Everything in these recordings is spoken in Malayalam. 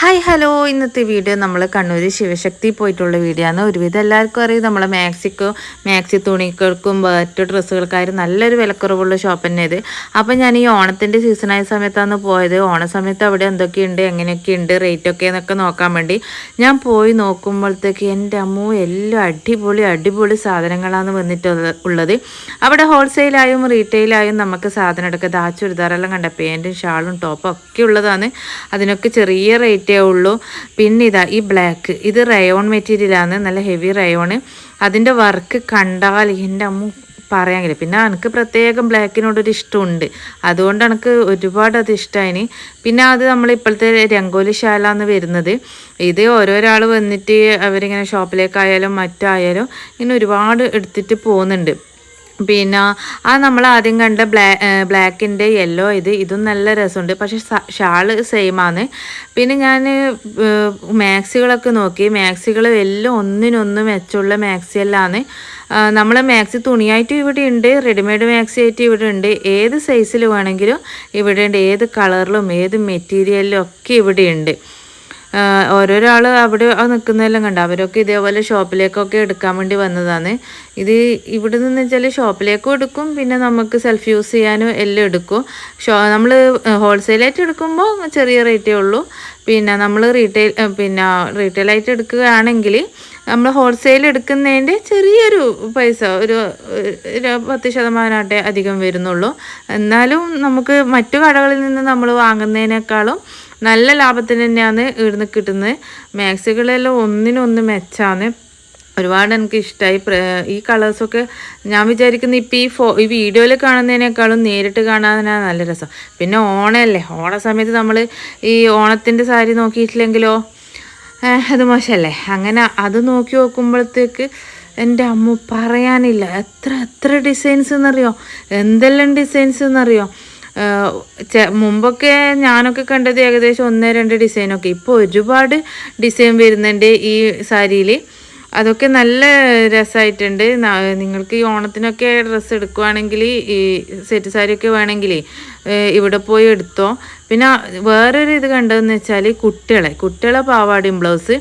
ഹായ് ഹലോ ഇന്നത്തെ വീഡിയോ നമ്മൾ കണ്ണൂർ ശിവശക്തി പോയിട്ടുള്ള വീഡിയോ ആണ്. ഒരുവിധം എല്ലാവർക്കും അറിയാം. നമ്മൾ മാക്സിക്കോ മാക്സി തുണികൾക്കും മറ്റു ഡ്രസ്സുകൾക്കായാലും നല്ലൊരു വിലക്കുറവുള്ള ഷോപ്പ് തന്നെ ഇത്. അപ്പം ഞാൻ ഈ ഓണത്തിന്റെ സീസണായ സമയത്താണ് പോയത്. ഓണ സമയത്ത് അവിടെ എന്തൊക്കെയുണ്ട് എങ്ങനെയൊക്കെയുണ്ട് റേറ്റൊക്കെ എന്നൊക്കെ നോക്കാൻ വേണ്ടി ഞാൻ പോയി നോക്കുമ്പോഴത്തേക്ക് എന്റെ അമ്മ എല്ലാം അടിപൊളി അടിപൊളി സാധനങ്ങളാണ് വന്നിട്ടുള്ളത് ഉള്ളത്. അവിടെ ഹോൾസെയിലായും റീറ്റെയിലായും നമുക്ക് സാധനം എടുക്കുക ദാ ചുരിദാറെല്ലാം കണ്ട? പാന്റും ഷാളും ടോപ്പും ഒക്കെ ഉള്ളതാണ്. അതിനൊക്കെ ചെറിയ റേറ്റേ ഉള്ളൂ. പിന്നെ ഇതാ ഈ ബ്ലാക്ക് ഇത് റയോൺ മെറ്റീരിയലാണ് നല്ല ഹെവി റയോൺ അതിന്റെ വർക്ക് കണ്ടാൽ എന്റെ അമ്മ പറയാമെങ്കിൽ പിന്നെ എനിക്ക് പ്രത്യേകം ബ്ലാക്കിനോടൊരു ഇഷ്ടമുണ്ട്. അതുകൊണ്ട് എനിക്ക് ഒരുപാട് അത് ഇഷ്ടമായി പിന്നെ അത് നമ്മൾ ഇപ്പോഴത്തെ രംഗോലി ശാല എന്ന് വരുന്നത്. ഇത് ഓരോരാൾ വന്നിട്ട് അവരിങ്ങനെ ഷോപ്പിലേക്കായാലും മറ്റായാലും ഇങ്ങനെ ഒരുപാട് എടുത്തിട്ട് പോകുന്നുണ്ട്. പിന്നെ ആ നമ്മൾ ആദ്യം കണ്ട ബ്ലാ ബ്ലാക്കിന്റെ യെല്ലോ ഇത് ഇതും നല്ല രസമുണ്ട്. പക്ഷേ ഷാൾ സെയിമാണ് പിന്നെ ഞാൻ മാക്സികളൊക്കെ നോക്കി. മാക്സികൾ എല്ലാം ഒന്നിനൊന്ന് മെച്ചമുള്ള മാക്സി എല്ലാമാണ് നമ്മൾ മാക്സി തുണിയായിട്ട് ഇവിടെ ഉണ്ട്. റെഡിമെയ്ഡ് മാക്സി ആയിട്ട് ഇവിടെ ഉണ്ട്. ഏത് സൈസിൽ വേണമെങ്കിലും ഇവിടെ ഉണ്ട്. ഏത് കളറിലും ഏത് മെറ്റീരിയലിലും ഒക്കെ ഇവിടെ ഉണ്ട്. ഓരോരാൾ അവിടെ നിൽക്കുന്നതെല്ലാം കണ്ട. അവരൊക്കെ ഇതേപോലെ ഷോപ്പിലേക്കൊക്കെ എടുക്കാൻ വേണ്ടി വന്നതാണ്. ഇത് ഇവിടെ നിന്ന് വെച്ചാൽ ഷോപ്പിലേക്കും എടുക്കും പിന്നെ നമുക്ക് സെൽഫ് യൂസ് ചെയ്യാനും എല്ലാം എടുക്കും. ഷോ നമ്മൾ ഹോൾസെയിലായിട്ട് എടുക്കുമ്പോൾ ചെറിയ റേറ്റേ ഉള്ളൂ. പിന്നെ നമ്മൾ റീറ്റെയിൽ പിന്നെ റീറ്റെയിലായിട്ട് എടുക്കുകയാണെങ്കിൽ നമ്മൾ ഹോൾസെയിൽ എടുക്കുന്നതിന്റെ ചെറിയൊരു പൈസ ഒരു പത്ത് ശതമാനമായിട്ടേ അധികം വരുന്നുള്ളൂ. എന്നാലും നമുക്ക് മറ്റു കടകളിൽ നിന്ന് നമ്മൾ വാങ്ങുന്നതിനേക്കാളും നല്ല ലാഭത്തിന് തന്നെയാണ് ഇവിടുന്ന് കിട്ടുന്നത്. മാക്സികളെല്ലാം ഒന്നിനൊന്ന് മെച്ചാണ്. ഒരുപാട് എനിക്ക് ഇഷ്ടമായി ഈ കളേഴ്സൊക്കെ ഞാൻ വിചാരിക്കുന്ന ഇപ്പോൾ ഈ ഫോ ഈ വീഡിയോയിൽ കാണുന്നതിനേക്കാളും നേരിട്ട് കാണാനാണ് നല്ല രസം. പിന്നെ ഓണമല്ലേ ഓണ സമയത്ത് നമ്മൾ ഈ ഓണത്തിന്റെ സാരി നോക്കിയിട്ടില്ലെങ്കിലോ? അത് മോശമല്ലേ അങ്ങനെ അത് നോക്കി നോക്കുമ്പോഴത്തേക്ക് എന്റെ അമ്മ പറയാനില്ല. എത്ര എത്ര ഡിസൈൻസ് എന്നറിയോ? എന്തെല്ലാം ഡിസൈൻസ് എന്നറിയോ? മുമ്പൊക്കെ ഞാനൊക്കെ കണ്ടത് ഏകദേശം ഒന്ന് രണ്ട് ഡിസൈനൊക്കെ ഇപ്പോൾ ഒരുപാട് ഡിസൈൻ വരുന്നുണ്ട് ഈ സാരിയിൽ അതൊക്കെ നല്ല രസമായിട്ടുണ്ട് നിങ്ങൾക്ക് ഈ ഓണത്തിനൊക്കെ ഡ്രസ്സ് എടുക്കുവാണെങ്കിൽ ഈ സെറ്റ് സാരിയൊക്കെ വേണമെങ്കിൽ ഇവിടെ പോയി എടുത്തോ. പിന്നെ വേറൊരു ഇത് കണ്ടതെന്ന് വെച്ചാൽ കുട്ടികളെ കുട്ടികളെ പാവാടിയും ബ്ലൗസ്.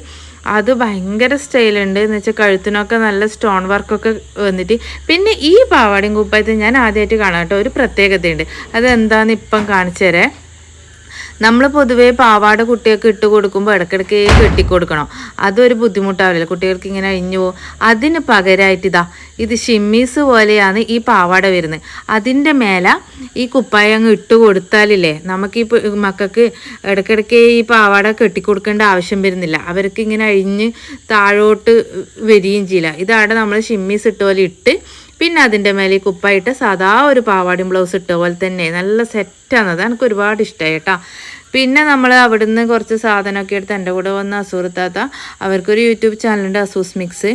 അത് ഭയങ്കര സ്റ്റൈലുണ്ട്. എന്ന് വെച്ചാൽ കഴുത്തിനൊക്കെ നല്ല സ്റ്റോൺ വർക്കൊക്കെ വന്നിട്ട്. പിന്നെ ഈ പാവാടിയും കുപ്പായത്തിൽ ഞാൻ ആദ്യമായിട്ട് കാണാം കേട്ടോ. ഒരു പ്രത്യേകതയുണ്ട്. അതെന്താണെന്ന് ഇപ്പം കാണിച്ചു തരാം. നമ്മൾ പൊതുവേ പാവാട കുട്ടികൾക്ക് ഇട്ട് കൊടുക്കുമ്പോൾ ഇടയ്ക്കിടയ്ക്ക് കെട്ടിക്കൊടുക്കണം. അതൊരു ബുദ്ധിമുട്ടാവില്ല. കുട്ടികൾക്ക് ഇങ്ങനെ അഴിഞ്ഞു പോകും. അതിന് പകരമായിട്ട് ഇതാ ഇത് ഷിമ്മീസ് പോലെയാണ് ഈ പാവാട വരുന്നത്. അതിന്റെ മേലെ ഈ കുപ്പായം അങ്ങ് ഇട്ട് കൊടുത്താലില്ലേ നമുക്ക് ഈ മക്കൾക്ക് ഇടയ്ക്കിടയ്ക്ക് ഈ പാവാട കെട്ടിക്കൊടുക്കേണ്ട ആവശ്യം വരുന്നില്ല. അവർക്ക് ഇങ്ങനെ അഴിഞ്ഞ് താഴോട്ട് വരികയും ചെയ്യില്ല. ഇതാണ് നമ്മൾ ഷിമ്മീസ് ഇട്ട പോലെ ഇട്ട് പിന്നെ അതിന്റെ മേലെ കുപ്പായിട്ട് സാധാ ഒരു പാവാടിയും ബ്ലൗസ് ഇട്ട പോലെ തന്നെ നല്ല സെറ്റാണ് അത് എനിക്ക് ഒരുപാട് ഇഷ്ടമായി കേട്ടോ. പിന്നെ നമ്മൾ അവിടുന്ന് കുറച്ച് സാധനമൊക്കെ എടുത്ത് എന്റെ കൂടെ വന്ന അസൂർത്താത്ത അവർക്കൊരു യൂട്യൂബ് ചാനലുണ്ട് അസൂസ് മിക്സ്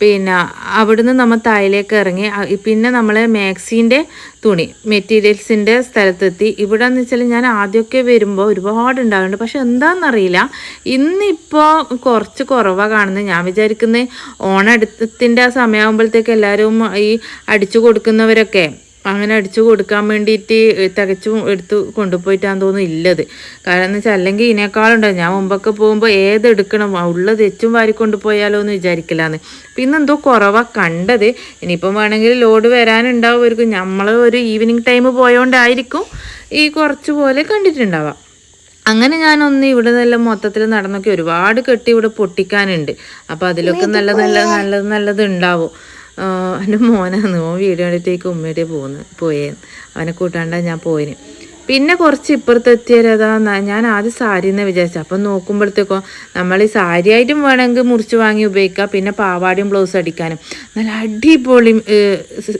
പിന്നെ അവിടുന്ന് നമ്മൾ തായിലേക്ക് ഇറങ്ങി പിന്നെ നമ്മൾ മാക്സിന്റെ തുണി മെറ്റീരിയൽസിന്റെ സ്ഥലത്തെത്തി. ഇവിടെ എന്ന് വെച്ചാൽ ഞാൻ ആദ്യമൊക്കെ വരുമ്പോൾ ഒരുപാട് ഉണ്ടാകുന്നുണ്ട് പക്ഷെ എന്താണെന്നറിയില്ല ഇന്നിപ്പോൾ കുറച്ച് കുറവാണ് കാണുന്നത് ഞാൻ വിചാരിക്കുന്നത് ഓണടുത്തിന്റെ സമയമാകുമ്പോഴത്തേക്ക് എല്ലാവരും ഈ അടിച്ചു കൊടുക്കുന്നവരൊക്കെ അങ്ങനെ അടിച്ചു കൊടുക്കാൻ വേണ്ടിയിട്ട് തികച്ചും എടുത്ത് കൊണ്ടുപോയിട്ടാന്ന് തോന്നുന്നു ഇല്ലത്. കാരണം എന്ന് വെച്ചാൽ അല്ലെങ്കിൽ ഇതിനേക്കാളുണ്ടോ ഞാൻ മുമ്പൊക്കെ പോകുമ്പോൾ ഏതെടുക്കണം ഉള്ളത് എച്ചും വാരി കൊണ്ടുപോയാലോ എന്ന് വിചാരിക്കലാന്ന്. പിന്നെ എന്തോ കുറവാ കണ്ടത്. ഇനിയിപ്പം വേണമെങ്കിൽ ലോഡ് വരാനുണ്ടാവുമായിരിക്കും. നമ്മൾ ഒരു ഈവനിങ് ടൈം പോയോണ്ടായിരിക്കും ഈ കുറച്ച് പോലെ കണ്ടിട്ടുണ്ടാവാം അങ്ങനെ ഞാനൊന്ന് ഇവിടെ നല്ല മൊത്തത്തിൽ നടന്നൊക്കെ ഒരുപാട് കെട്ടി ഇവിടെ പൊട്ടിക്കാനുണ്ട്. അപ്പോൾ അതിലൊക്കെ നല്ല നല്ല നല്ലത് നല്ലത് ഉണ്ടാവും. എന്റെ മോനാണ്. ഓൻ വീഡിയോ കണ്ടിട്ടേക്ക് ഉമ്മയുടെ പോകുന്നു പോയേ അവനെ കൂട്ടാണ്ടാണ് ഞാൻ പോയിന്. പിന്നെ കുറച്ച് ഇപ്പുറത്തെത്തിയതാ ഞാൻ ആദ്യം സാരി എന്ന് വിചാരിച്ചു. അപ്പം നോക്കുമ്പോഴത്തേക്കോ നമ്മൾ ഈ സാരി ആയിട്ടും വേണമെങ്കിൽ മുറിച്ച് വാങ്ങി ഉപയോഗിക്കാം പിന്നെ പാവാടിയും ബ്ലൗസ് അടിക്കാനും. നല്ല അടിപൊളി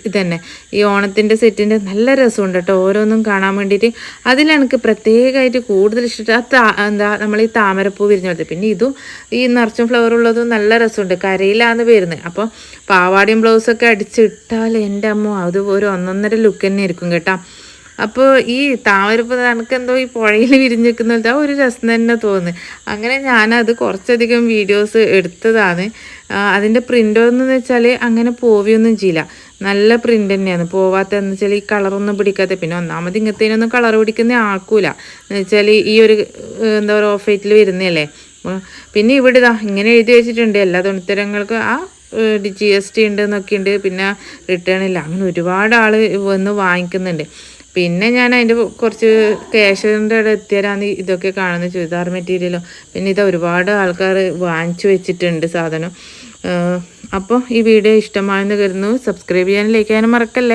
ഇതന്നെ. ഈ ഓണത്തിന്റെ സെറ്റിന്റെ നല്ല രസമുണ്ട് കേട്ടോ ഓരോന്നും കാണാൻ വേണ്ടിയിട്ട്. അതിലെനിക്ക് പ്രത്യേകമായിട്ട് കൂടുതൽ ഇഷ്ടം എന്താ നമ്മൾ ഈ താമരപ്പൂ വിരിഞ്ഞെടുത്ത്. പിന്നെ ഇതും ഈ നിറച്ചും ഫ്ലവർ ഉള്ളതും നല്ല രസമുണ്ട് കരയിലാണ് വരുന്നത്. അപ്പോൾ പാവാടിയും ബ്ലൗസൊക്കെ അടിച്ചിട്ടാൽ എന്റെ അമ്മ അത് ഒരു ഒന്നൊന്നര ലുക്ക് തന്നെ ഇരിക്കും കേട്ടോ. അപ്പോൾ ഈ താമരപ്പ് എന്തോ ഈ പുഴയിൽ വിരിഞ്ഞിരിക്കുന്നത് ആ ഒരു രസം തന്നെ തോന്നുന്നു. അങ്ങനെ ഞാനത് കുറച്ചധികം വീഡിയോസ് എടുത്തതാണ്. അതിന്റെ പ്രിന്റ് എന്ന് വെച്ചാൽ അങ്ങനെ പോവുകയൊന്നും ചെയ്യില്ല. നല്ല പ്രിന്റ് തന്നെയാണ്. പോവാത്ത എന്ന് വെച്ചാൽ ഈ കളറൊന്നും പിടിക്കാത്ത പിന്നെ ഒന്നാമത് ഇങ്ങനത്തേനൊന്നും കളർ പിടിക്കുന്ന ആക്കൂല എന്ന് വെച്ചാൽ ഈ ഒരു എന്താ പറയുക ഓഫ് വൈറ്റിൽ വരുന്നതല്ലേ. പിന്നെ ഇവിടെ ഇതാ ഇങ്ങനെ എഴുതി വെച്ചിട്ടുണ്ട്. എല്ലാ തുണിത്തരങ്ങൾക്കും ആ ജി എസ് ടി ഉണ്ട് എന്നൊക്കെ ഉണ്ട്. പിന്നെ റിട്ടേൺ ഇല്ല. അങ്ങനെ ഒരുപാട് ആൾ വന്ന് വാങ്ങിക്കുന്നുണ്ട്. പിന്നെ ഞാൻ അതിന്റെ കുറച്ച് ക്യാഷിന്റെ അവിടെ എത്തിയാലാണ് ഇതൊക്കെ കാണുന്ന ചുരിദാർ മെറ്റീരിയലും പിന്നെ ഇത് ഒരുപാട് ആൾക്കാർ വാങ്ങിച്ചു വെച്ചിട്ടുണ്ട് സാധനം. അപ്പോൾ ഈ വീഡിയോ ഇഷ്ടമായെന്ന് കരുതുന്നു. സബ്സ്ക്രൈബ് ചെയ്യാനും ലൈക്ക് ചെയ്യാനും മറക്കല്ലേ?